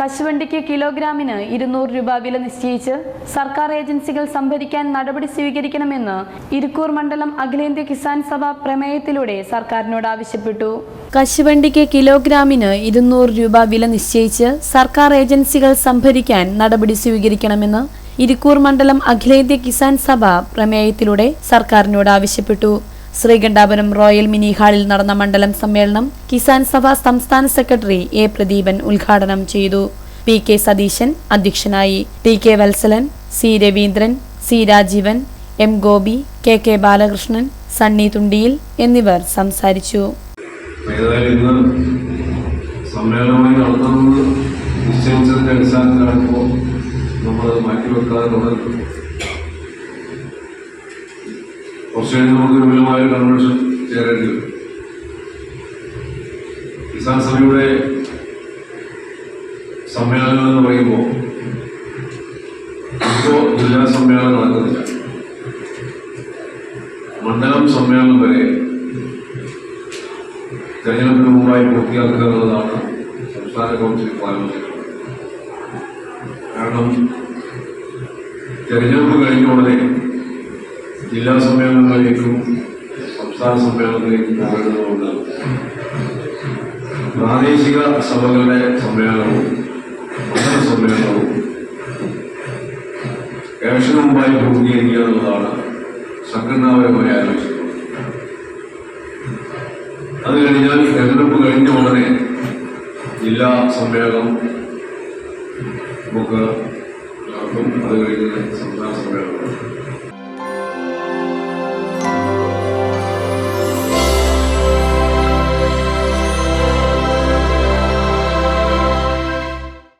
കശുവണ്ടിക്ക് കിലോഗ്രാമിന് ഇരുന്നൂറ് രൂപ വില നിശ്ചയിച്ച് സർക്കാർ ഏജൻസികൾ സംഭരിക്കാൻ നടപടി സ്വീകരിക്കണമെന്ന് ഇരിക്കൂർ മണ്ഡലം അഖിലേന്ത്യാ കിസാൻ സഭ പ്രമേയത്തിലൂടെ സർക്കാരിനോട് ആവശ്യപ്പെട്ടു. കശുവണ്ടിക്ക് കിലോഗ്രാമിന് ഇരുന്നൂറ് രൂപ വില നിശ്ചയിച്ച് സർക്കാർ ഏജൻസികൾ സംഭരിക്കാൻ നടപടി സ്വീകരിക്കണമെന്ന് ഇരിക്കൂർ മണ്ഡലം അഖിലേന്ത്യാ കിസാൻ സഭ പ്രമേയത്തിലൂടെ സർക്കാരിനോട് ആവശ്യപ്പെട്ടു. ശ്രീകണ്ഠാപുരം റോയൽ മിനി ഹാളിൽ നടന്ന മണ്ഡലം സമ്മേളനം കിസാൻ സഭ സംസ്ഥാന സെക്രട്ടറി എ പ്രദീപൻ ഉദ്ഘാടനം ചെയ്തു. പി കെ സതീശൻ അധ്യക്ഷനായി. T K Valsalan C Raveendran C Rajeevan M Gopi K K Balakrishnan Sunny Thundiyil എന്നിവർ സംസാരിച്ചു. സമ്മേളനമായി നമ്മൾ മാറ്റിവെക്കാതെ കുറച്ച് കഴിഞ്ഞ് നമുക്ക് വിപുലമായ കൺവെൻഷൻ ചേരേണ്ടി വരും. കിസാൻ സഭയുടെ സമ്മേളനം എന്ന് പറയുമ്പോൾ ഇപ്പോൾ ജില്ലാ സമ്മേളനം നടക്കുന്നില്ല. മണ്ഡലം സമ്മേളനം വരെ തെരഞ്ഞെടുപ്പിന് മുമ്പായി പൂർത്തിയാക്കുക എന്നുള്ളതാണ് സംസ്ഥാന കൗൺസിൽ ആലോചിക്കുന്നത് കാരണം തെരഞ്ഞെടുപ്പ് കഴിഞ്ഞ ഉടനെ ജില്ലാ സമ്മേളനങ്ങളിലേക്കും സംസ്ഥാന സമ്മേളനങ്ങളിലേക്കും പോകേണ്ടതുകൊണ്ട് പ്രാദേശിക സഭകളുടെ സമ്മേളനവും മണ്ഡല സമ്മേളനവും ഇലക്ഷന് മുമ്പായി പൂർത്തീകരിക്കുക എന്നുള്ളതാണ് സംഘടനാപരമായ ആലോചിക്കുന്നത്. അത് കഴിഞ്ഞാൽ തെരഞ്ഞെടുപ്പ് കഴിഞ്ഞ ഉടനെ ജില്ലാ സമ്മേളനം നമുക്ക് നടക്കും. അത് കഴിഞ്ഞ് സംസ്ഥാന സമ്മേളനം.